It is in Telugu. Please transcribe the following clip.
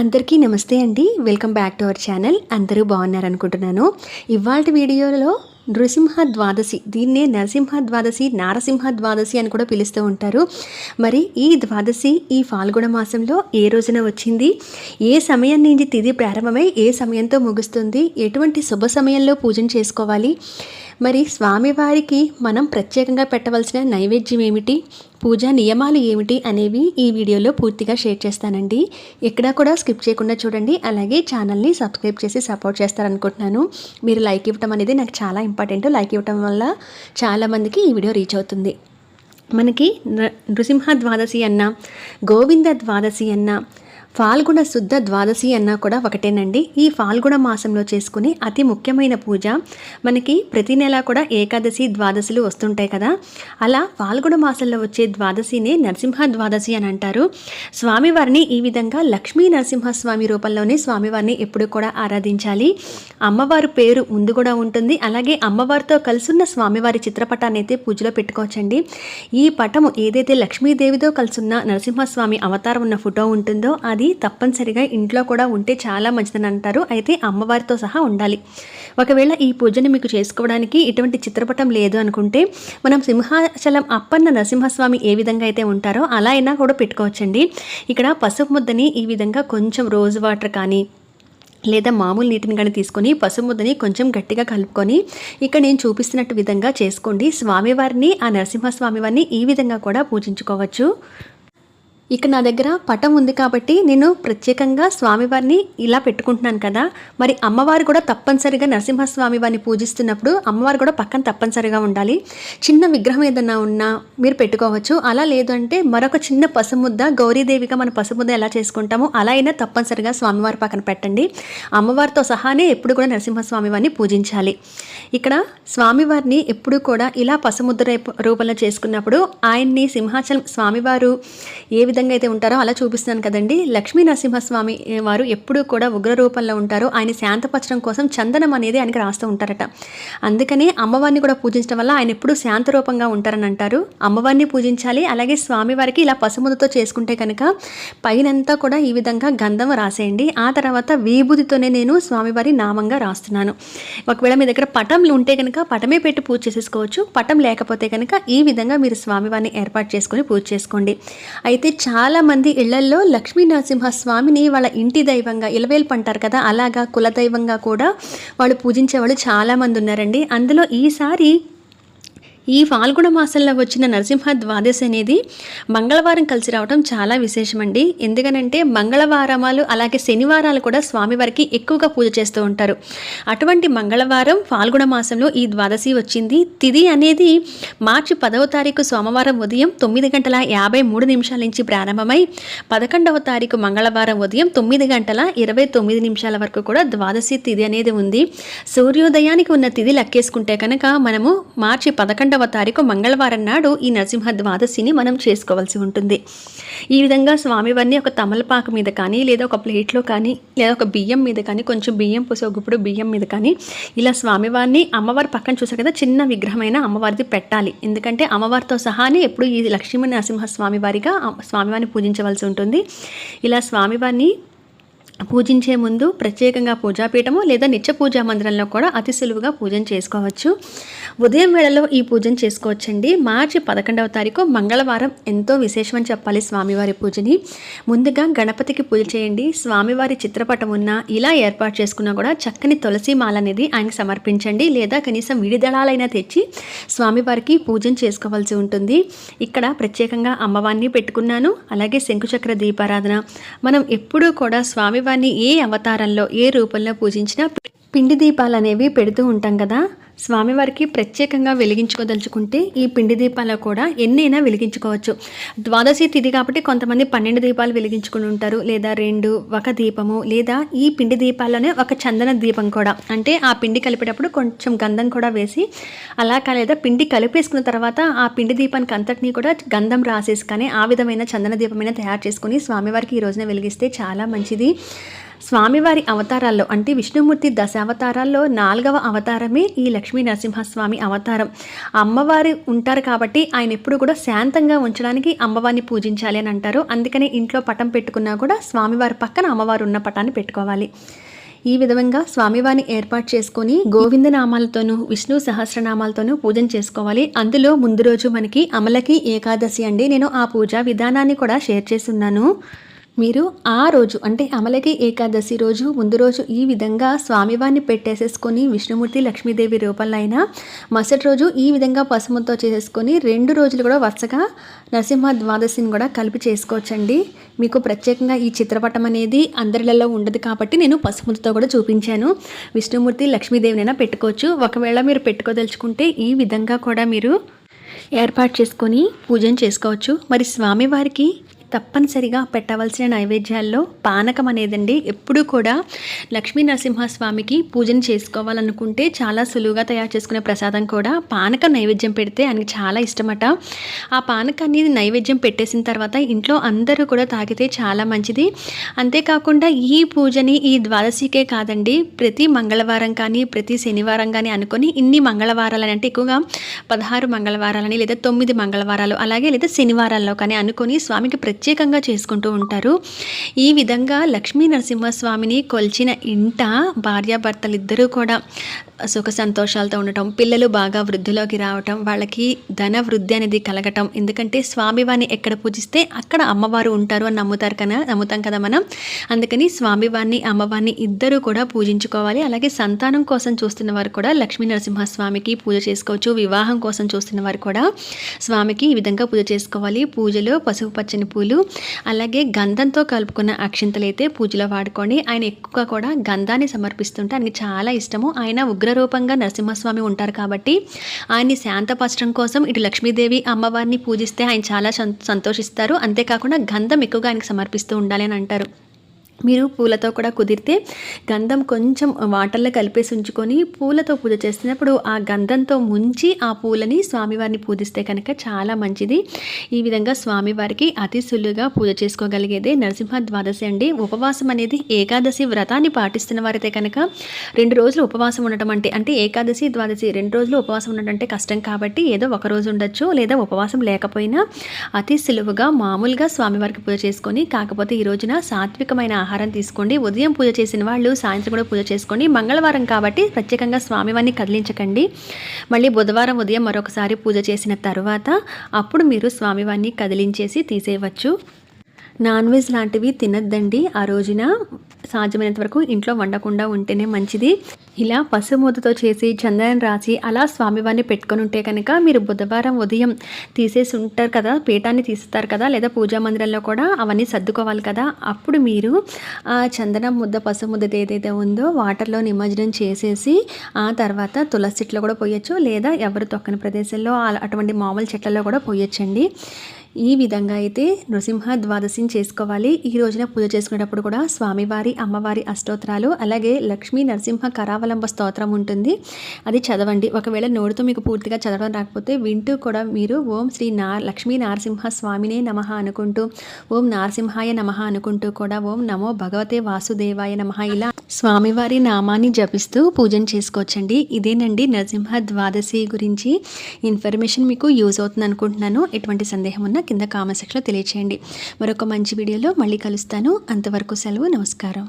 అందరికీ నమస్తే అండి. Welcome back to our channel. అందరూ బాగున్నారనుకుంటున్నాను. ఇవాళ వీడియోలో నృసింహ ద్వాదశి దీన్నే నరసింహ ద్వాదశి నారసింహ ద్వాదశి అని కూడా పిలుస్తూ ఉంటారు. మరి ఈ ద్వాదశి ఈ ఫాల్గుణ మాసంలో ఏ రోజున వచ్చింది? ఏ సమయం నుంచి తిథి ప్రారంభమై ఏ సమయంతో ముగుస్తుంది? ఎటువంటి శుభ సమయంలో పూజను చేసుకోవాలి? మరి స్వామివారికి మనం ప్రత్యేకంగా పెట్టవలసిన నైవేద్యం ఏమిటి? పూజా నియమాలు ఏమిటి అనేవి ఈ వీడియోలో పూర్తిగా షేర్ చేస్తానండి. ఎక్కడా కూడా స్కిప్ చేయకుండా చూడండి. అలాగే ఛానల్ని సబ్స్క్రైబ్ చేసి సపోర్ట్ చేస్తారనుకుంటున్నాను. మీరు లైక్ ఇవ్వటం అనేది నాకు చాలా ఇంపార్టెంట్. లైక్ ఇవ్వటం వల్ల చాలామందికి ఈ వీడియో రీచ్ అవుతుంది. మనకి నృ- నృసింహ ద్వాదశి అన్న గోవింద ద్వాదశి అన్న ఫాల్గుణ శుద్ధ ద్వాదశి అన్నా కూడా ఒకటేనండి. ఈ ఫాల్గుణ మాసంలో చేసుకునే అతి ముఖ్యమైన పూజ మనకి ప్రతి నెల కూడా ఏకాదశి ద్వాదశులు వస్తుంటాయి కదా. అలా ఫాల్గుణ మాసంలో వచ్చే ద్వాదశినే నరసింహ ద్వాదశి అని అంటారు. స్వామివారిని ఈ విధంగా లక్ష్మీ నరసింహస్వామి రూపంలోనే స్వామివారిని ఎప్పుడు కూడా ఆరాధించాలి. అమ్మవారి పేరు ముందు కూడా ఉంటుంది. అలాగే అమ్మవారితో కలుసున్న స్వామివారి చిత్రపటాన్ని అయితే పూజలో పెట్టుకోవచ్చండి. ఈ పటము ఏదైతే లక్ష్మీదేవితో కలుసున్న నరసింహస్వామి అవతారం ఉన్న ఫోటో ఉంటుందో అది తప్పనిసరిగా ఇంట్లో కూడా ఉంటే చాలా మంచిదని అంటారు. అయితే అమ్మవారితో సహా ఉండాలి. ఒకవేళ ఈ పూజని మీకు చేసుకోవడానికి ఇటువంటి చిత్రపటం లేదు అనుకుంటే మనం సింహాచలం అప్పన్న నరసింహస్వామి ఏ విధంగా అయితే ఉంటారో అలా అయినా కూడా పెట్టుకోవచ్చండి. ఇక్కడ పసుపు ముద్దని ఈ విధంగా కొంచెం రోజ్ వాటర్ కానీ లేదా మామూలు నీటిని కానీ తీసుకొని పసుపు ముద్దని కొంచెం గట్టిగా కలుపుకొని ఇక్కడ నేను చూపిస్తున్నట్టు విధంగా చేసుకోండి. స్వామివారిని ఆ నరసింహస్వామివారిని ఈ విధంగా కూడా పూజించుకోవచ్చు. ఇక నా దగ్గర పటం ఉంది కాబట్టి నేను ప్రత్యేకంగా స్వామివారిని ఇలా పెట్టుకుంటున్నాను కదా. మరి అమ్మవారు కూడా తప్పనిసరిగా నరసింహస్వామి వారిని పూజిస్తున్నప్పుడు అమ్మవారు కూడా పక్కన తప్పనిసరిగా ఉండాలి. చిన్న విగ్రహం ఏదన్నా ఉన్నా మీరు పెట్టుకోవచ్చు. అలా లేదు అంటే మరొక చిన్న పసుముద్ద గౌరీదేవిగా మన పసుముద్ద ఎలా చేసుకుంటామో అలా అయినా తప్పనిసరిగా స్వామివారి పక్కన పెట్టండి. అమ్మవారితో సహానే ఎప్పుడు కూడా నరసింహస్వామి వారిని పూజించాలి. ఇక్కడ స్వామివారిని ఎప్పుడు కూడా ఇలా పసుముద్ర రేపు- రూపంలో చేసుకున్నప్పుడు ఆయన్ని సింహాచలం స్వామివారు ఏ విధంగా అయితే ఉంటారో అలా చూపిస్తున్నాను కదండి. లక్ష్మీ నరసింహస్వామి వారు ఎప్పుడూ కూడా ఉగ్ర రూపంలో ఉంటారో. ఆయన శాంతపరచడం కోసం చందనం అనేది ఆయనకి రాస్తూ ఉంటారట. అందుకనే అమ్మవారిని కూడా పూజించడం వల్ల ఆయన ఎప్పుడూ శాంత రూపంగా ఉంటారని అంటారు. అమ్మవారిని పూజించాలి అలాగే స్వామివారికి ఇలా పసుముదతో చేసుకుంటే కనుక పైనంతా కూడా ఈ విధంగా గంధం రాసేయండి. ఆ తర్వాత విభూతితోనే నేను స్వామివారి నామంగా రాస్తున్నాను. ఒకవేళ మీ దగ్గర పటంలు ఉంటే కనుక పటమే పెట్టి పూజ చేసేసుకోవచ్చు. పటం లేకపోతే కనుక ఈ విధంగా మీరు స్వామివారిని ఏర్పాటు చేసుకొని పూజ చేసుకోండి. అయితే చాలామంది ఇళ్ళల్లో లక్ష్మీ నరసింహ స్వామిని వాళ్ళ ఇంటి దైవంగా ఇలవేల్పు అంటారు కదా అలాగా కులదైవంగా కూడా వాళ్ళు పూజించే వాళ్ళు చాలామంది ఉన్నారండి. అందులో ఈసారి ఈ ఫాల్గుణ మాసంలో వచ్చిన నరసింహ ద్వాదశి అనేది మంగళవారం కలిసి రావడం చాలా విశేషమండి. ఎందుకనంటే మంగళవారమాలు అలాగే శనివారాలు కూడా స్వామివారికి ఎక్కువగా పూజ చేస్తూ ఉంటారు. అటువంటి మంగళవారం ఫాల్గుణ మాసంలో ఈ ద్వాదశి వచ్చింది. తిథి అనేది మార్చి పదవ తారీఖు సోమవారం ఉదయం తొమ్మిది గంటల యాభై మూడు నిమిషాల నుంచి ప్రారంభమై పదకొండవ తారీఖు మంగళవారం ఉదయం తొమ్మిది గంటల ఇరవై తొమ్మిది నిమిషాల వరకు కూడా ద్వాదశి తిథి అనేది ఉంది. సూర్యోదయానికి ఉన్న తిథి లెక్కేసుకుంటే కనుక మనము మార్చి పదకొండవ తారీఖు మంగళవారం నాడు ఈ నరసింహ ద్వాదశిని మనం చేసుకోవాల్సి ఉంటుంది. ఈ విధంగా స్వామివారిని ఒక తమలపాకు మీద కానీ లేదా ఒక ప్లేట్లో కానీ లేదా ఒక బియ్యం మీద కానీ కొంచెం బియ్యం పోసి ఒక బియ్యం మీద కానీ ఇలా స్వామివారిని అమ్మవారి పక్కన చూసారు కదా చిన్న విగ్రహమైన అమ్మవారిది పెట్టాలి. ఎందుకంటే అమ్మవారితో సహానే ఎప్పుడు ఈ లక్ష్మీ నరసింహ స్వామివారిగా స్వామివారిని పూజించవలసి ఉంటుంది. ఇలా స్వామివారిని పూజించే ముందు ప్రత్యేకంగా పూజాపీఠము లేదా నిత్య పూజా మందిరంలో కూడా అతి సులువుగా పూజన చేసుకోవచ్చు. ఉదయం వేళలో ఈ పూజను చేసుకోవచ్చండి. మార్చి పదకొండవ తారీఖు మంగళవారం ఎంతో విశేషమని చెప్పాలి స్వామివారి పూజని. ముందుగా గణపతికి పూజ చేయండి. స్వామివారి చిత్రపటం ఉన్న ఇలా ఏర్పాటు చేసుకున్నా కూడా చక్కని తులసి మాల అనేది ఆయనకి సమర్పించండి లేదా కనీసం విడిదళాలైనా తెచ్చి స్వామివారికి పూజన చేసుకోవాల్సి ఉంటుంది. ఇక్కడ ప్రత్యేకంగా అమ్మవారిని పెట్టుకున్నాను. అలాగే శంకుచక్ర దీపారాధన. మనం ఎప్పుడూ కూడా స్వామివారిని ఏ అవతారంలో ఏ రూపంలో పూజించినా పిండి దీపాలు అనేవి పెడుతూ ఉంటాం కదా? స్వామివారికి ప్రత్యేకంగా వెలిగించుకోదలుచుకుంటే ఈ పిండి దీపాలు కూడా ఎన్నైనా వెలిగించుకోవచ్చు. ద్వాదశి తిథి కాబట్టి కొంతమంది పన్నెండు దీపాలు వెలిగించుకుని ఉంటారు. లేదా రెండు ఒక దీపము లేదా ఈ పిండి దీపాల్లోనే ఒక చందన దీపం కూడా. అంటే ఆ పిండి కలిపేటప్పుడు కొంచెం గంధం కూడా వేసి అలా కాలేదా పిండి కలిపేసుకున్న తర్వాత ఆ పిండి దీపానికి అంతటినీ కూడా గంధం రాసేసుకొని ఆ విధమైన చందన దీపమైన తయారు చేసుకుని స్వామివారికి ఈ రోజున వెలిగిస్తే చాలా మంచిది. స్వామివారి అవతారాల్లో అంటే విష్ణుమూర్తి దశావతారాల్లో నాలుగవ అవతారమే ఈ లక్ష్మీ నరసింహస్వామి అవతారం. అమ్మవారు ఉంటారు కాబట్టి ఆయన ఎప్పుడు కూడా శాంతంగా ఉంచడానికి అమ్మవారిని పూజించాలి అని అంటారు. అందుకనే ఇంట్లో పటం పెట్టుకున్నా కూడా స్వామివారి పక్కన అమ్మవారు ఉన్న పటాన్ని పెట్టుకోవాలి. ఈ విధంగా స్వామివారిని ఏర్పాటు చేసుకొని గోవింద నామాలతోనూ విష్ణు సహస్రనామాలతోనూ పూజన చేసుకోవాలి. అందులో ముందు రోజు మనకి అమలకి ఏకాదశి అండి. నేను ఆ పూజా విధానాన్ని కూడా షేర్ చేస్తున్నాను. మీరు ఆ రోజు అంటే అమలకి ఏకాదశి రోజు ముందు రోజు ఈ విధంగా స్వామివారిని పెట్టేసేసుకొని విష్ణుమూర్తి లక్ష్మీదేవి రూపంలో అయినా మరుసటి రోజు ఈ విధంగా పసుముతో చేసేసుకొని రెండు రోజులు కూడా వరుసగా నరసింహ ద్వాదశిని కూడా కలిపి చేసుకోవచ్చండి. మీకు ప్రత్యేకంగా ఈ చిత్రపటం అనేది అందరిలలో ఉండదు కాబట్టి నేను పసుముతో కూడా చూపించాను. విష్ణుమూర్తి లక్ష్మీదేవినైనా పెట్టుకోవచ్చు. ఒకవేళ మీరు పెట్టుకోదలుచుకుంటే ఈ విధంగా కూడా మీరు ఏర్పాటు చేసుకొని పూజను చేసుకోవచ్చు. మరి స్వామివారికి తప్పనిసరిగా పెట్టవలసిన నైవేద్యాల్లో పానకం అనేదండి. ఎప్పుడూ కూడా లక్ష్మీ నరసింహస్వామికి పూజను చేసుకోవాలనుకుంటే చాలా సులువుగా తయారు చేసుకునే ప్రసాదం కూడా పానకం నైవేద్యం పెడితే ఆయనకి చాలా ఇష్టమట. ఆ పానకాన్ని నైవేద్యం పెట్టేసిన తర్వాత ఇంట్లో అందరూ కూడా తాగితే చాలా మంచిది. అంతేకాకుండా ఈ పూజని ఈ ద్వాదశికే కాదండి ప్రతి మంగళవారం కానీ ప్రతి శనివారం కానీ అనుకొని ఇన్ని మంగళవారాలని అంటే ఎక్కువగా పదహారు మంగళవారాలని లేదా తొమ్మిది మంగళవారాలు అలాగే లేదా శనివారాల్లో కానీ అనుకొని స్వామికి ప్రతి ప్రత్యేకంగా చేసుకుంటూ ఉంటారు. ఈ విధంగా లక్ష్మీ నరసింహస్వామిని కొల్చిన ఇంట భార్యాభర్తలిద్దరూ కూడా సుఖ సంతోషాలతో ఉండటం పిల్లలు బాగా వృద్ధిలోకి రావటం వాళ్ళకి ధన వృద్ధి అనేది కలగటం. ఎందుకంటే స్వామివారిని ఎక్కడ పూజిస్తే అక్కడ అమ్మవారు ఉంటారు అని నమ్ముతారు కదా నమ్ముతాం కదా మనం. అందుకని స్వామివారిని అమ్మవారిని ఇద్దరు కూడా పూజించుకోవాలి. అలాగే సంతానం కోసం చూస్తున్న వారు కూడా లక్ష్మీ నరసింహస్వామికి పూజ చేసుకోవచ్చు. వివాహం కోసం చూస్తున్న వారు కూడా స్వామికి ఈ విధంగా పూజ చేసుకోవాలి. పూజలో పసుపు పచ్చని పూలు అలాగే గంధంతో కలుపుకున్న అక్షింతలు అయితే పూజలో వాడుకొని ఆయన ఎక్కువగా కూడా గంధాన్ని సమర్పిస్తుంటే ఆయనకి చాలా ఇష్టము. ఆయన ఉగ్రరూపంగా నరసింహస్వామి ఉంటారు కాబట్టి ఆయన్ని శాంతపరచడం కోసం ఇటు లక్ష్మీదేవి అమ్మవారిని పూజిస్తే ఆయన చాలా సంతోషిస్తారు. అంతేకాకుండా గంధం ఎక్కువగా ఆయనకు సమర్పిస్తూ ఉండాలి అని అంటారు. మీరు పూలతో కూడా కుదిరితే గంధం కొంచెం వాటర్లో కలిపేసి ఉంచుకొని పూలతో పూజ చేస్తున్నప్పుడు ఆ గంధంతో ముంచి ఆ పూలని స్వామివారిని పూజిస్తే కనుక చాలా మంచిది. ఈ విధంగా స్వామివారికి అతి సులువుగా పూజ చేసుకోగలిగేదే నరసింహ ద్వాదశి అండి. ఉపవాసం అనేది ఏకాదశి వ్రతాన్ని పాటిస్తున్న వారైతే కనుక రెండు రోజులు ఉపవాసం ఉండటం అంటే అంటే ఏకాదశి ద్వాదశి రెండు రోజులు ఉపవాసం ఉండటం అంటే కష్టం కాబట్టి ఏదో ఒక రోజు ఉండొచ్చు లేదా ఉపవాసం లేకపోయినా అతి సులువుగా మామూలుగా స్వామివారికి పూజ చేసుకొని కాకపోతే ఈ రోజున సాత్వికమైన ఆహారం తీసుకోండి. ఉదయం పూజ చేసిన వాళ్ళు సాయంత్రం కూడా పూజ చేసుకోండి. మంగళవారం కాబట్టి ప్రత్యేకంగా స్వామివారిని కదిలించకండి. మళ్ళీ బుధవారం ఉదయం మరొకసారి పూజ చేసిన తర్వాత అప్పుడు మీరు స్వామివారిని కదిలించేసి తీసేయవచ్చు. నాన్ వెజ్ లాంటివి తినద్దండి ఆ రోజున. సాధ్యమైనంత వరకు ఇంట్లో వండకుండా ఉంటేనే మంచిది. ఇలా పసుమూతతో చేసి చందనం రాసి అలా స్వామివారిని పెట్టుకొని ఉంటే కనుక మీరు బుధవారం ఉదయం తీసేసి ఉంటారు కదా పీఠాన్ని తీస్తారు కదా లేదా పూజా మందిరంలో కూడా అవన్నీ సర్దుకోవాలి కదా అప్పుడు మీరు ఆ చందనం ముద్ద పసుముద్ద ఏదైతే ఉందో వాటర్లో నిమజ్జనం చేసేసి ఆ తర్వాత తులసి చెట్లు కూడా పోయొచ్చు లేదా ఎవరు తొక్కని ప్రదేశంలో అటువంటి మామూలు చెట్లలో కూడా పోయొచ్చండి. ఈ విధంగా అయితే నృసింహ ద్వాదశిని చేసుకోవాలి. ఈ రోజున పూజ చేసుకునేటప్పుడు కూడా స్వామివారి అమ్మవారి అష్టోత్తరాలు అలాగే లక్ష్మీ నరసింహ కరావలంబ స్తోత్రం ఉంటుంది. అది చదవండి. ఒకవేళ నోడుతో మీకు పూర్తిగా చదవడం రాకపోతే వింటూ కూడా మీరు ఓం శ్రీ నా లక్ష్మీ నరసింహ స్వామినే నమ అనుకుంటూ ఓం నారసింహాయ నమ అనుకుంటూ కూడా ఓం నమో భగవతే వాసుదేవాయ నమ ఇలా స్వామివారి నామాన్ని జపిస్తూ పూజన చేసుకోవచ్చండి. ఇదేనండి నరసింహ ద్వాదశి గురించి ఇన్ఫర్మేషన్ మీకు యూజ్ అవుతుంది అనుకుంటున్నాను ఎటువంటి సందేహం ఉన్నా కింద కామెంట్ సెక్షన్లో తెలియచేయండి. మరొక మంచి వీడియోలో మళ్ళీ కలుస్తాను. అంతవరకు సెలవు నమస్కారం.